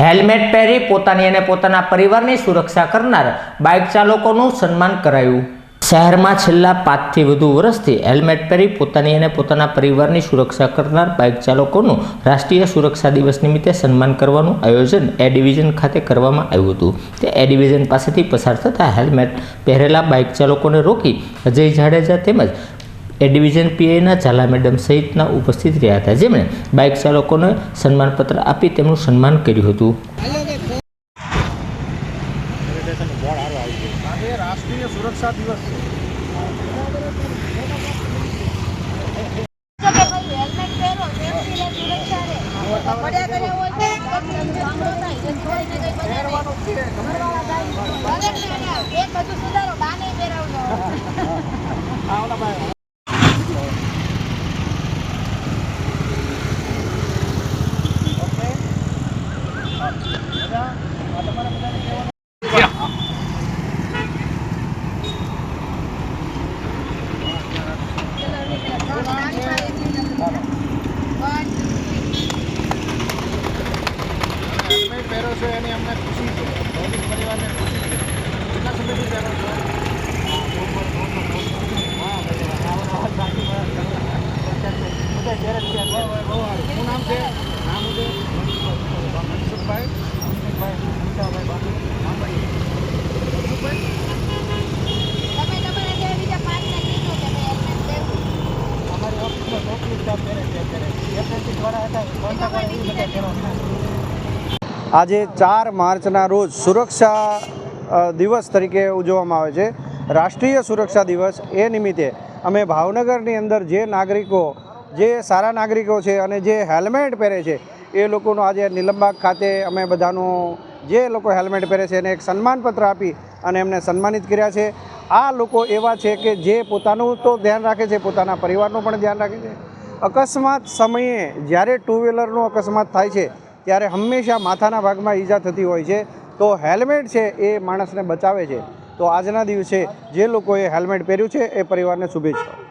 Helmet પહેરી પોતાની અને પોતાના પરિવારની સુરક્ષા કરનાર બાઇક ચાલકોનું સન્માન કરાયું. શહેરમાં છેલ્લા પાંચથી વધુ વર્ષથી હેલ્મેટ પહેરી પોતાની અને પોતાના પરિવારની સુરક્ષા કરનાર બાઇક ચાલકોનું રાષ્ટ્રીય સુરક્ષા દિવસ નિમિત્તે સન્માન કરવાનું આયોજન એ ડિવિઝન ખાતે કરવામાં આવ્યું હતું. તે એ ડિવિઝન પાસેથી પસાર થતા હેલ્મેટ પહેરેલા બાઇક ચાલકોને રોકી અજય જાડેજા તેમજ એ ડિવિઝન પીઆઈના ઝાલા મેડમ સહિતના ઉપસ્થિત રહ્યા હતા. જેમણે બાઇક ચાલકોને સન્માનપત્ર આપી તેમનું સન્માન કર્યું હતું. રાષ્ટ્રીય સુરક્ષા દિવસ છે જો કે ભાઈ હેલ્મેટ પહેરો સેફટી ને સુરક્ષા રે પડ્યા કર્યા હોય તો કંપની સાંભળો થાય જે થોડીને કઈ બને નહીં પહેરવાનું જ છે ઘરવાળા ગાડી ભલે ને એને એક હજુ સુધારો બાને પહેરાવજો આ ઓલા ભાઈ ઓકે હા. બધા આ તમારે બધાને કહેવાનું હેલ્મેટ પહેરો છો એની અમને ખુશી છે. ભૌતિક પરિવારને ખુશી છે. કેટલા સમયથી પહેરો છો. શું નામ છે? નામ મનસુખભાઈ. મનસુખભાઈ. બાપુ મનસુખભાઈ? પહેરવું અમારી ઓફિસમાં ચોકલી સ્ટાફ પહેરે છે અત્યારે એફએસસી દ્વારા હતા કોન્ટ્રાક્ટ એવી બધા પહેરવાના આજે ચાર માર્ચના રોજ સુરક્ષા દિવસ તરીકે ઉજવવામાં આવે છે. રાષ્ટ્રીય સુરક્ષા દિવસ એ નિમિત્તે અમે ભાવનગરની અંદર જે નાગરિકો, જે સારા નાગરિકો છે અને જે હેલ્મેટ પહેરે છે, એ લોકોનું આજે નિલંબાગ ખાતે અમે બધાનું, જે લોકો હેલ્મેટ પહેરે છે એને એક સન્માનપત્ર આપી અને એમને સન્માનિત કર્યા છે. આ લોકો એવા છે કે જે પોતાનું તો ધ્યાન રાખે છે, પોતાના પરિવારનું પણ ધ્યાન રાખે છે. અકસ્માત સમયે જ્યારે ટુ વ્હીલરનો અકસ્માત થાય છે ત્યારે હંમેશા માથાના ભાગમાં ઈજા થતી હોય છે. તો હેલ્મેટ છે એ માણસને બચાવે છે. તો આજના દિવસે જે લોકોએ હેલ્મેટ પહેર્યું છે એ પરિવારને શુભેચ્છાઓ.